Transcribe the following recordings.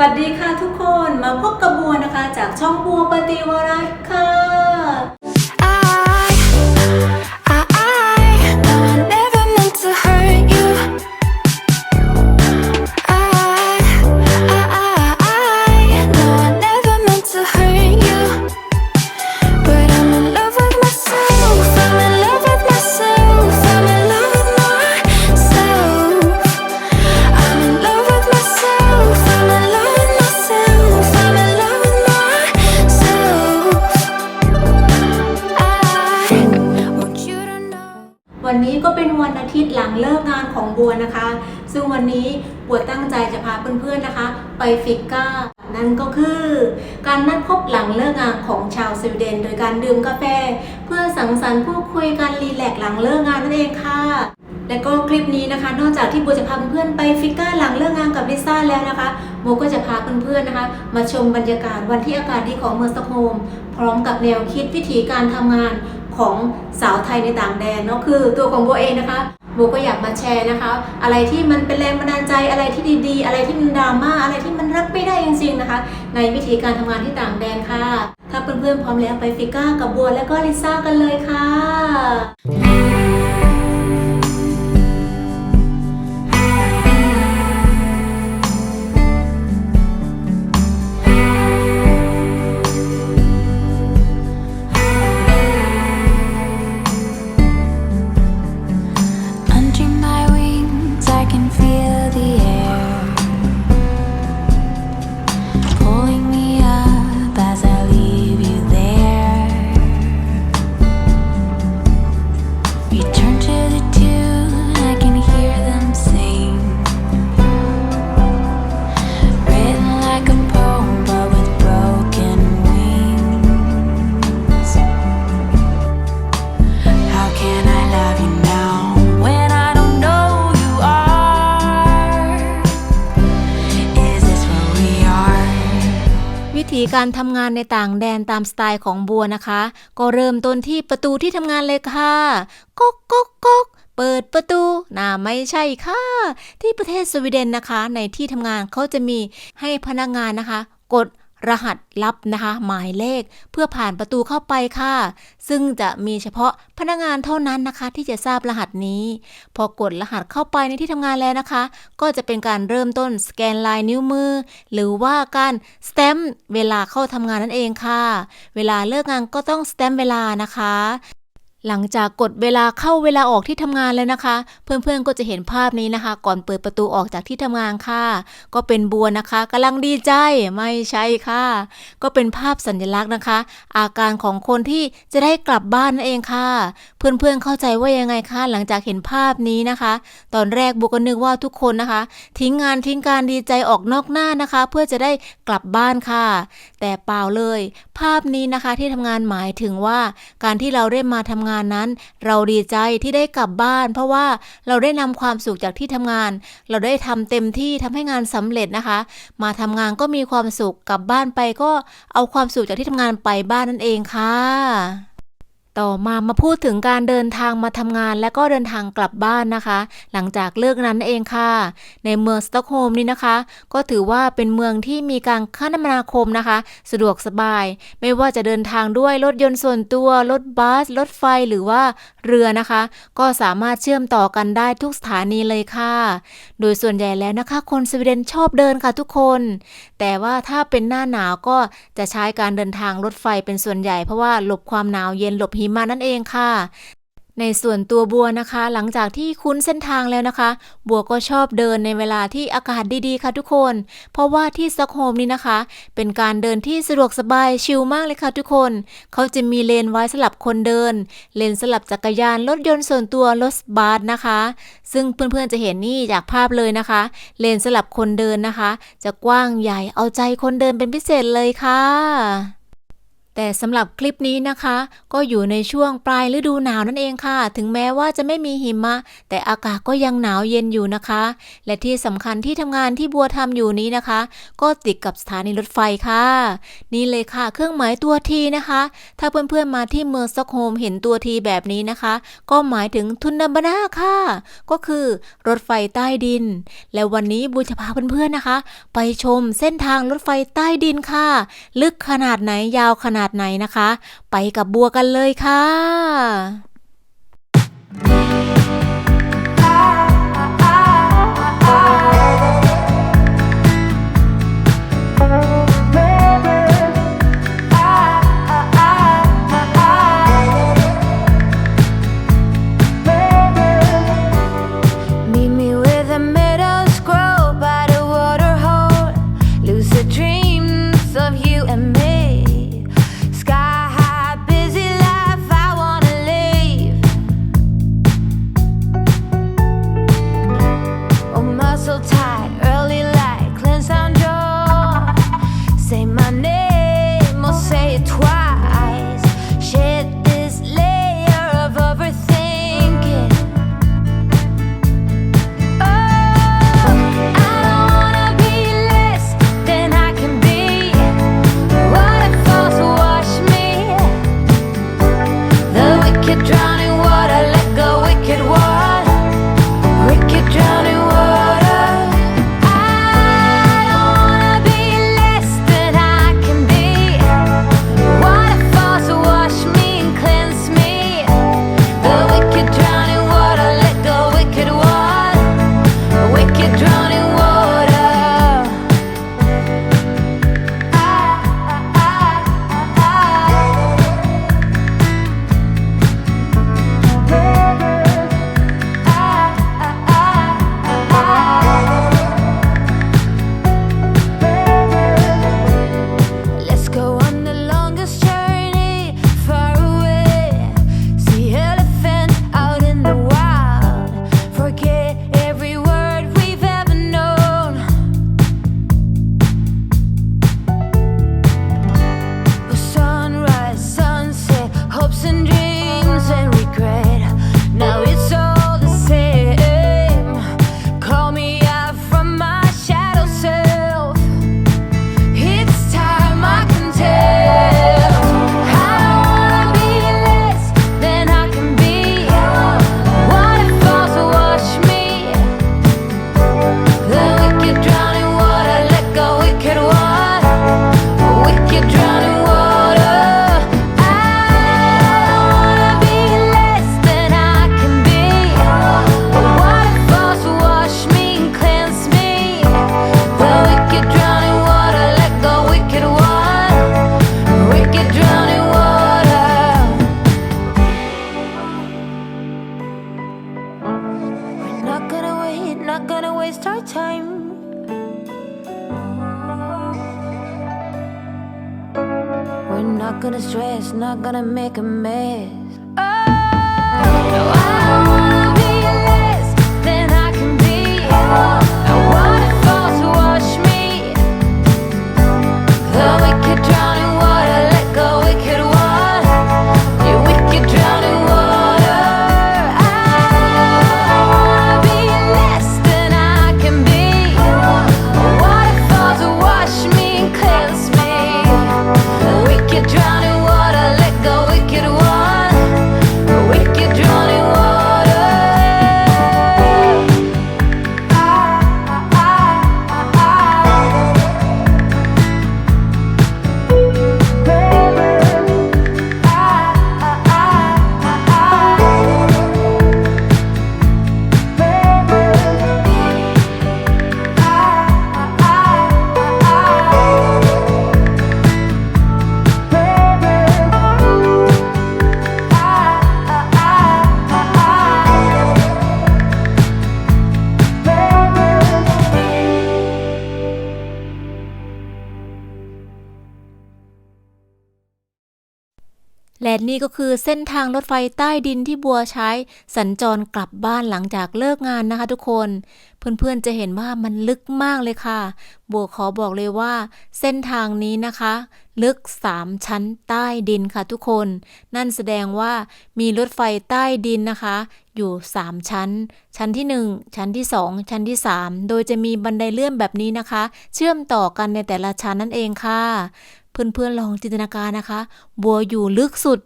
วัสดีค่ะทุกคนมาพบกับบัวนะคะ จากช่องบัวปฏิวรัตน์ค่ะ วันนี้ก็เป็นวันอาทิตย์หลังเลิกงานของบัวนะคะ ซึ่งวันนี้บัวตั้งใจจะพาเพื่อนๆนะคะ ไปฟิกก้า นั่นก็คือ การนัดพบหลังเลิกงานของชาวสวีเดน โดยการดื่มกาแฟ เพื่อสังสรรค์พูดคุยกันรีแลกซ์หลังเลิกงานนั่นเองค่ะและก็คลิปนี้นะคะ นอกจากที่โบจะพาเพื่อนๆไปฟิกก้าหลังเลิกงานกับลิซ่าแล้วนะคะโบก็จะพาเพื่อนๆนะคะ มาชมบรรยากาศวันที่อากาศดีของเมืองสต็อกโฮมพร้อมกับแนวคิดวิธีการทำงาน ของสาวไทยในต่างแดนเนาะคือตัวของโบเองนะคะโบก็อยากมาแชร์นะคะ อะไรที่มันเป็นแรงบันดาลใจอะไรที่ดีๆ อะไรที่มันดราม่าอะไรที่มันรับไม่ได้จริงๆนะคะ ในวิธีการทำงานที่ต่างแดนค่ะ ถ้าเพื่อนๆพร้อมแล้วไปฟิกก้ากับบัวและก็ลิซ่ากันเลยค่ะ การทำงานในต่างแดนตามสไตล์ของบัวนะคะ ก็เริ่มต้นที่ประตูที่ทำงานเลยค่ะก๊กก๊กก๊กเปิดประตูน่าไม่ใช่ค่ะ ที่ประเทศสวีเดนนะคะ ในที่ทำงานเขาจะมีให้พนักงานนะคะ กด รหัสลับนะคะ หมายเลขเพื่อผ่านประตูเข้าไปค่ะ ซึ่งจะมีเฉพาะพนักงานเท่านั้นนะคะ ที่จะทราบรหัสนี้ พอกดรหัสเข้าไปในที่ทำงานแล้วนะคะ ก็จะเป็นการเริ่มต้นสแกนลายนิ้วมือ หรือว่าการสแตมป์เวลาเข้าทำงานนั่นเองค่ะ เวลาเลิกงานก็ต้องสแตมป์เวลานะคะ หลังจากกดเวลาเข้าเวลาออกที่ทำงานแล้วนะคะ เพื่อนๆก็จะเห็นภาพนี้นะคะ ก่อนเปิดประตูออกจากที่ทำงานค่ะ ก็เป็นบัวนะคะกำลังดีใจไม่ใช่ค่ะ ก็เป็นภาพสัญลักษณ์นะคะ อาการของคนที่จะได้กลับบ้านนั่นเองค่ะ เพื่อนๆเข้าใจว่ายังไงคะหลังจากเห็นภาพนี้นะคะ ตอนแรกบัวก็นึกว่าทุกคนนะคะ ทิ้งงานทิ้งการดีใจออกนอกหน้านะคะ เพื่อจะได้กลับบ้านค่ะ แต่เปล่าเลย ภาพนี้นะคะที่ทำงานหมายถึงว่าการที่เราได้มาทำงานนั้น เราดีใจที่ได้กลับบ้าน เพราะว่าเราได้นำความสุขจากที่ทำงาน เราได้ทำเต็มที่ทำให้งานสำเร็จนะคะ มาทำงานก็มีความสุขกลับบ้านไปก็เอาความสุขจากที่ทำงานไปบ้านนั่นเองค่ะ ต่อมามาพูดถึงการเดินทางมาทำงานและก็เดินทางกลับบ้านนะคะ หลังจากเลิกนั้นเองค่ะ ในเมืองสต็อกโฮล์มนี่นะคะ ก็ถือว่าเป็นเมืองที่มีการคมนาคมนะคะ สะดวกสบาย ไม่ว่าจะเดินทางด้วยรถยนต์ส่วนตัว รถบัส รถไฟหรือว่าเรือนะคะ ก็สามารถเชื่อมต่อกันได้ทุกสถานีเลยค่ะ โดยส่วนใหญ่แล้วนะคะ คนสวีเดนชอบเดินค่ะทุกคน แต่ว่าถ้าเป็นหน้าหนาวก็จะใช้การเดินทางรถไฟเป็นส่วนใหญ่เพราะว่าหลบความหนาวเย็นหลบหิมะนั่นเองค่ะ ในส่วนตัวบัวนะคะ หลังจากที่คุ้นเส้นทางแล้วนะคะ บัวก็ชอบเดินในเวลาที่อากาศดีๆค่ะทุกคน เพราะว่าที่สต็อกโฮมนี่นะคะ เป็นการเดินที่สะดวกสบายชิลมากเลยค่ะทุกคน เขาจะมีเลนไว้สำหรับคนเดิน เลนสำหรับจักรยานรถยนต์ส่วนตัวรถบัสนะคะ ซึ่งเพื่อนๆจะเห็นนี่จากภาพเลยนะคะ เลนสำหรับคนเดินนะคะ จะกว้างใหญ่เอาใจคนเดินเป็นพิเศษเลยค่ะ แต่สำหรับคลิปนี้นะคะ ก็อยู่ในช่วงปลายฤดูหนาวนั่นเองค่ะ ถึงแม้ว่าจะไม่มีหิมะ แต่อากาศก็ยังหนาวเย็นอยู่นะคะ และที่สำคัญที่ทำงานที่บัวทำอยู่นี้นะคะ ก็ติดกับสถานีรถไฟค่ะ นี่เลยค่ะ เครื่องหมายตัวทีนะคะ ถ้าเพื่อนๆมาที่เมืองสต็อกโฮมเห็นตัวทีแบบนี้นะคะ ก็หมายถึงทุนดัมบนาค่ะ ก็คือรถไฟใต้ดิน และวันนี้บูจะพาเพื่อนๆนะคะ ไปชมเส้นทางรถไฟใต้ดินค่ะ ลึกขนาดไหนยาวขนาดไหนนะคะ ไปกับบัวกันเลยค่ะ not gonna stress, not gonna make a mess. และนี่ก็คือเส้นทางรถไฟใต้ดินที่บัวใช้ สัญจรกลับบ้านหลังจากเลิกงานนะคะทุกคน เพื่อนๆจะเห็นว่ามันลึกมากเลยค่ะ บัวขอบอกเลยว่า เส้นทางนี้นะคะ ลึก 3 ชั้นใต้ดินค่ะทุกคน นั่นแสดงว่ามีรถไฟใต้ดินนะคะ อยู่ 3 ชั้น ชั้นที่ 1 ชั้นที่ 2 ชั้นที่ 3 โดยจะมีบันไดเลื่อนแบบนี้นะคะ เชื่อมต่อกันในแต่ละชั้นนั่นเองค่ะ เพื่อนๆลองจินตนาการนะคะ บัวอยู่ลึกสุด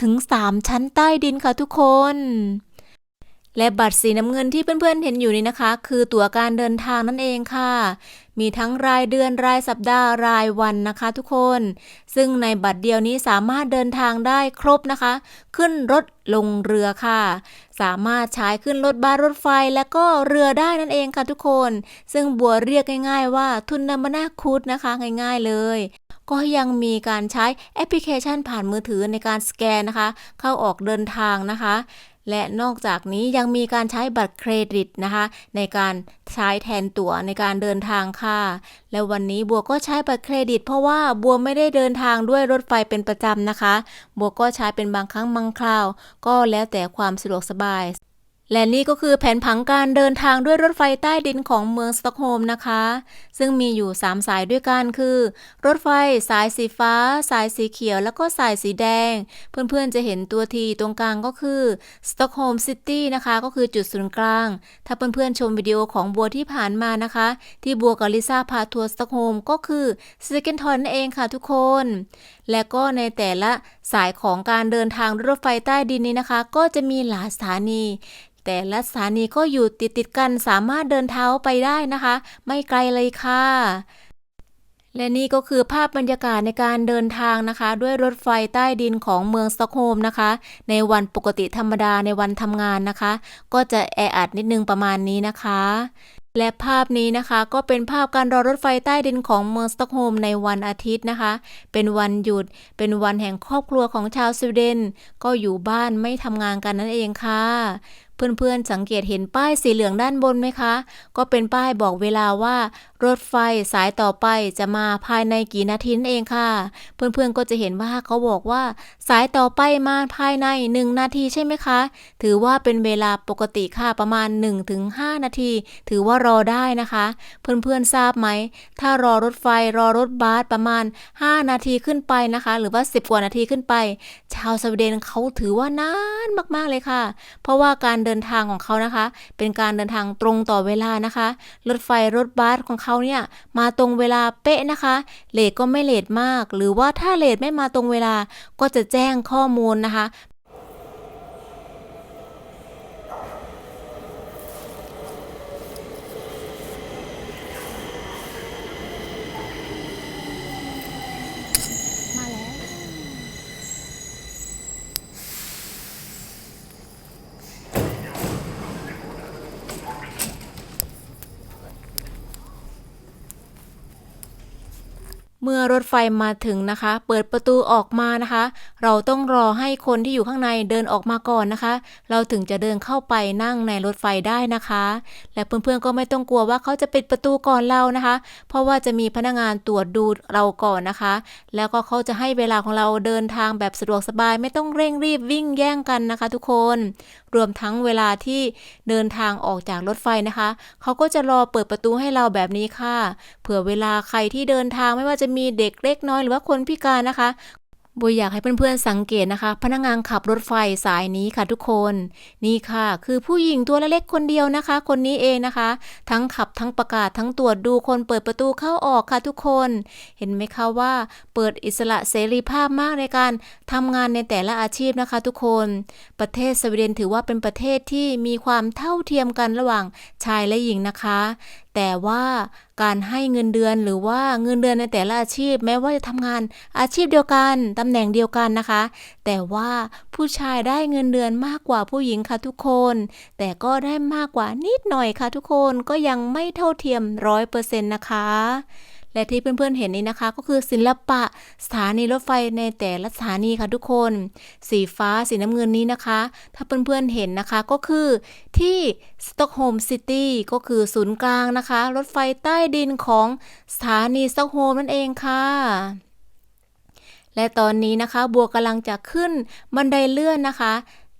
ถึง 3 ชั้นใต้ดินค่ะทุกคน และบัตรสีน้ำเงินที่เพื่อนๆเห็นอยู่นี้นะคะ คือตั๋วการเดินทางนั่นเองค่ะ มีทั้งรายเดือนรายสัปดาห์รายวันนะคะทุกคน ซึ่งในบัตรเดียวนี้สามารถเดินทางได้ครบนะคะ ขึ้นรถลงเรือค่ะ สามารถใช้ขึ้นรถบัสรถไฟและก็เรือได้นั่นเองค่ะทุกคน ซึ่งบัวเรียกง่าย ๆ ว่าทุนนำมานาคุดนะคะง่าย ๆเลย ก็ยังมีการใช้แอปพลิเคชันผ่านมือถือในการสแกนนะคะ เข้าออกเดินทางนะคะ และนอกจากนี้ยังมีการใช้บัตรเครดิตนะคะ ในการใช้แทนตั๋วในการเดินทางค่ะ และวันนี้บัวก็ใช้บัตรเครดิต เพราะว่าบัวไม่ได้เดินทางด้วยรถไฟเป็นประจำนะคะ บัวก็ใช้เป็นบางครั้งบางคราว ก็แล้วแต่ความสะดวกสบาย และนี่ก็คือแผนผังการเดินทางด้วยรถไฟใต้ดินของเมืองสตอกโฮล์มนะคะ ซึ่งมีอยู่ 3 สายด้วยกันคือ รถไฟสายสีฟ้า สายสีเขียว แล้วก็สายสีแดง เพื่อนๆจะเห็นตัวทีตรงกลางก็คือสตอกโฮล์มซิตี้นะคะ ก็คือจุดศูนย์กลาง ถ้าเพื่อนๆชมวิดีโอของบัวที่ผ่านมานะคะ ที่บัวกับลิซ่าพาทัวร์สตอกโฮล์มก็คือสเกนทอนนั่นเองค่ะทุกคน และก็ในแต่ละสายของการเดินทางรถไฟใต้ดินนี้นะคะ ก็จะมีหลายสถานีแต่ละสถานีก็อยู่ติดติดกันสามารถเดินเท้าไปได้นะคะ ไม่ไกลเลยค่ะ และนี่ก็คือภาพบรรยากาศในการเดินทางนะคะ ด้วยรถไฟใต้ดินของเมืองสต็อกโฮมนะคะ ในวันปกติธรรมดาในวันทำงานนะคะ ก็จะแออัดนิดนึงประมาณนี้นะคะและภาพนี้นะคะก็เป็นภาพการรอรถไฟใต้ดินของเมืองสต็อกโฮมในวันอาทิตย์นะคะ เป็นวันหยุด เป็นวันแห่งครอบครัวของชาวสวีเดน ก็อยู่บ้านไม่ทำงานกันนั่นเองค่ะ เพื่อนๆสังเกตเห็นป้ายสีเหลืองด้านบนไหมคะ ก็เป็นป้ายบอกเวลาว่า รถไฟสายต่อไปจะมาภายในกี่นาทีนั่นเองค่ะ เพื่อนๆก็จะเห็นว่าเขาบอกว่า สายต่อไปมาภายใน 1 นาทีใช่ไหมคะ ถือว่าเป็นเวลาปกติค่ะประมาณ 1-5 นาที ถือว่ารอได้นะคะ เพื่อนๆทราบไหม ถ้ารอรถไฟรอรถบัสประมาณ 5 นาทีขึ้นไปนะคะ หรือว่า 10 กว่านาทีขึ้นไป ชาวสวีเดนเขาถือว่านานมากๆเลยค่ะ เพราะว่าการเดินทางของเขานะคะ เป็นการเดินทางตรงต่อเวลานะคะ รถไฟรถบัสของเขาเนี่ยมาตรงเวลาเป๊ะนะคะ เลทก็ไม่เลทมาก หรือว่าถ้าเลทไม่มาตรงเวลาก็จะแจ้งข้อมูลนะคะ มื่อรถไฟมาถึงนะคะ เปิดประตูออกมานะคะ เราต้องรอให้คนที่อยู่ข้างในเดินออกมาก่อนนะคะ เราถึงจะเดินเข้าไปนั่งในรถไฟได้นะคะ และเพื่อนๆก็ไม่ต้องกลัวว่าเขาจะปิดประตูก่อนเรานะคะ เพราะว่าจะมีพนักงานตรวจดูเราก่อนนะคะ แล้วก็เขาจะให้เวลาของเราเดินทางแบบสะดวกสบาย ไม่ต้องเร่งรีบวิ่งแย่งกันนะคะ ทุกคน รวมทั้งเวลาที่เดินทางออกจากรถไฟนะคะ เขาก็จะรอเปิดประตูให้เราแบบนี้ค่ะ เผื่อเวลาใครที่เดินทางไม่ว่าจะมีีเด็กเล็กน้อยหรือว่าคนพิการนะคะบัวอยากให้เพื่อนๆสังเกตนะคะ พนักงานขับรถไฟสายนี้ค่ะทุกคน นี่ค่ะ คือผู้หญิงตัวเล็กคนเดียวนะคะ คนนี้เองนะคะ ทั้งขับทั้งประกาศทั้งตรวจดูคนเปิดประตูเข้าออกค่ะทุกคน เห็นไหมคะว่า เปิดอิสระเสรีภาพมากในการทำงานในแต่ละอาชีพนะคะ ทุกคน ประเทศสวีเดนถือว่าเป็นประเทศที่มีความเท่าเทียมกันระหว่างชายและหญิงนะคะ แต่ว่าการให้เงินเดือนหรือว่าเงินเดือนในแต่ละอาชีพ แม้ว่าจะทำงานอาชีพเดียวกันตำแหน่งเดียวกันนะคะ แต่ว่าผู้ชายได้เงินเดือนมากกว่าผู้หญิงค่ะทุกคน แต่ก็ได้มากกว่านิดหน่อยค่ะทุกคนก็ยังไม่เท่าเทียมร้อยเปอร์เซ็นต์นะคะ และที่เพื่อนๆเห็นนี้นะคะ ก็คือศิลปะสถานีรถไฟในแต่ละสถานีค่ะทุกคน สีฟ้าสีน้ำเงินนี้นะคะ ถ้าเพื่อนๆเห็นนะคะก็คือที่สต็อกโฮมซิตี้ก็คือศูนย์กลางนะคะ รถไฟใต้ดินของสถานีสต็อกโฮมนั่นเองค่ะและตอนนี้นะคะบัวกำลังจะขึ้นบันไดเลื่อนนะคะ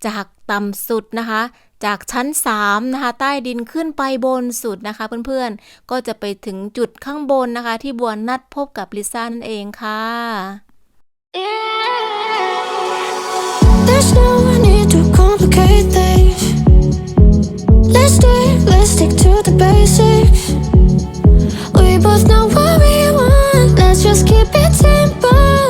จากต่ำสุดนะคะ จากชั้น3นะคะใต้ดินขึ้นไปบนสุดนะคะ เพื่อนๆ ก็จะไปถึงจุดข้างบนนะคะ ที่บัวนัดพบกับลิซ่านั่นเองค่ะ There's no need to complicate things. Let's stick, let's stick to the basics. We both know what we want. Let's just keep it simple.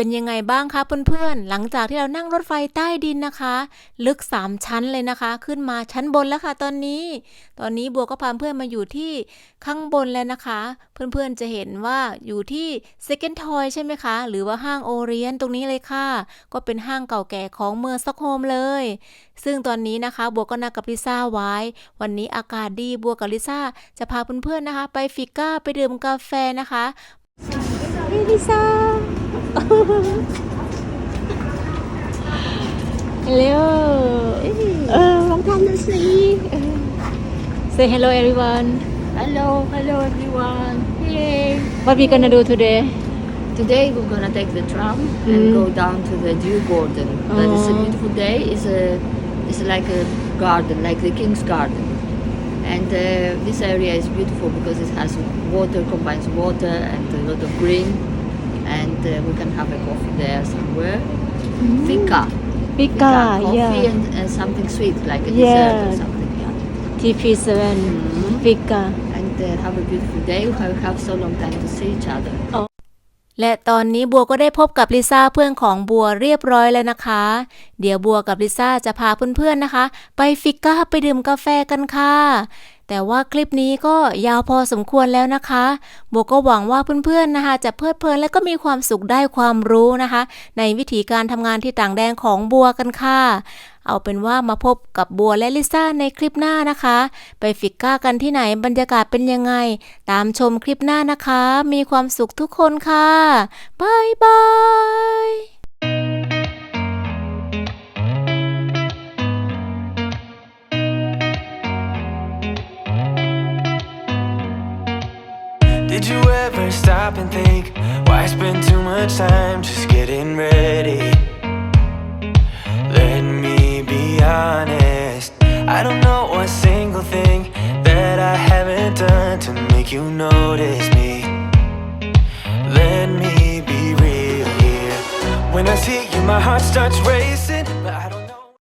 เป็นยังไงบ้างคะเพื่อนๆ หลังจากที่เรานั่งรถไฟใต้ดินนะคะ ลึก 3 ชั้นเลยนะคะ ขึ้นมาชั้นบนแล้วค่ะตอนนี้ ตอนนี้บัวก็พาเพื่อนมาอยู่ที่ข้างบนแล้วนะคะ เพื่อนๆจะเห็นว่าอยู่ที่ Second Toy ใช่ไหมคะ หรือว่าห้างโอเรียนตรงนี้เลยค่ะ ก็เป็นห้างเก่าแก่ของเมืองซอกโฮมเลย ซึ่งตอนนี้นะคะบัวก็นัดกับลิซ่าไว้ วันนี้อากาศดีบัวกับลิซ่าจะพาเพื่อนๆนะคะ ไปฟิก้าไปดื่มกาแฟนะคะ Hey Lisa Hello Uh, long time no see. Say hello everyone Hello, hello everyone. Hey. What we gonna do today Today we're gonna take the tram and Mm. go down to the Dew Garden. But it's a Oh. beautiful day. It's a, it's like a garden, like the King's Garden. And uh, this area is beautiful because it has water, combines water and a lot of green. And uh, we can have a coffee there somewhere. Fika. Pika coffee yeah and, and something sweet like a dessert or Yeah. something. Yeah. TP7 Mhm. Pika and uh, have a beautiful day. We have, have so long time to see each other. และตอนนี้บัวก็ได้พบกับลิซ่าเพื่อนของบัวเรียบร้อยแล้วนะคะ เดี๋ยวบัวกับลิซ่าจะพาเพื่อนๆนะคะ ไปฟิก้าไปดื่มกาแฟกันค่ะ แต่ว่าคลิปนี้ก็ยาวพอสมควรแล้วนะคะบัวก็หวังว่าเพื่อนๆนะคะ จะเพลิดเพลินและก็มีความสุขได้ความรู้นะคะ ในวิธีการทำงานที่ต่างแดนของบัวกันค่ะ เอาเป็นว่ามาพบกับบัวและลิซ่าในคลิปหน้านะคะ ไปฟิก้ากันที่ไหนบรรยากาศเป็นยังไง ตามชมคลิปหน้านะคะ มีความสุขทุกคนค่ะบายบาย stop and think why I spend too much time just getting ready? Let me be honest. I don't know a single thing that I haven't done to make you notice me. Let me be real here. When I see you, my heart starts racing.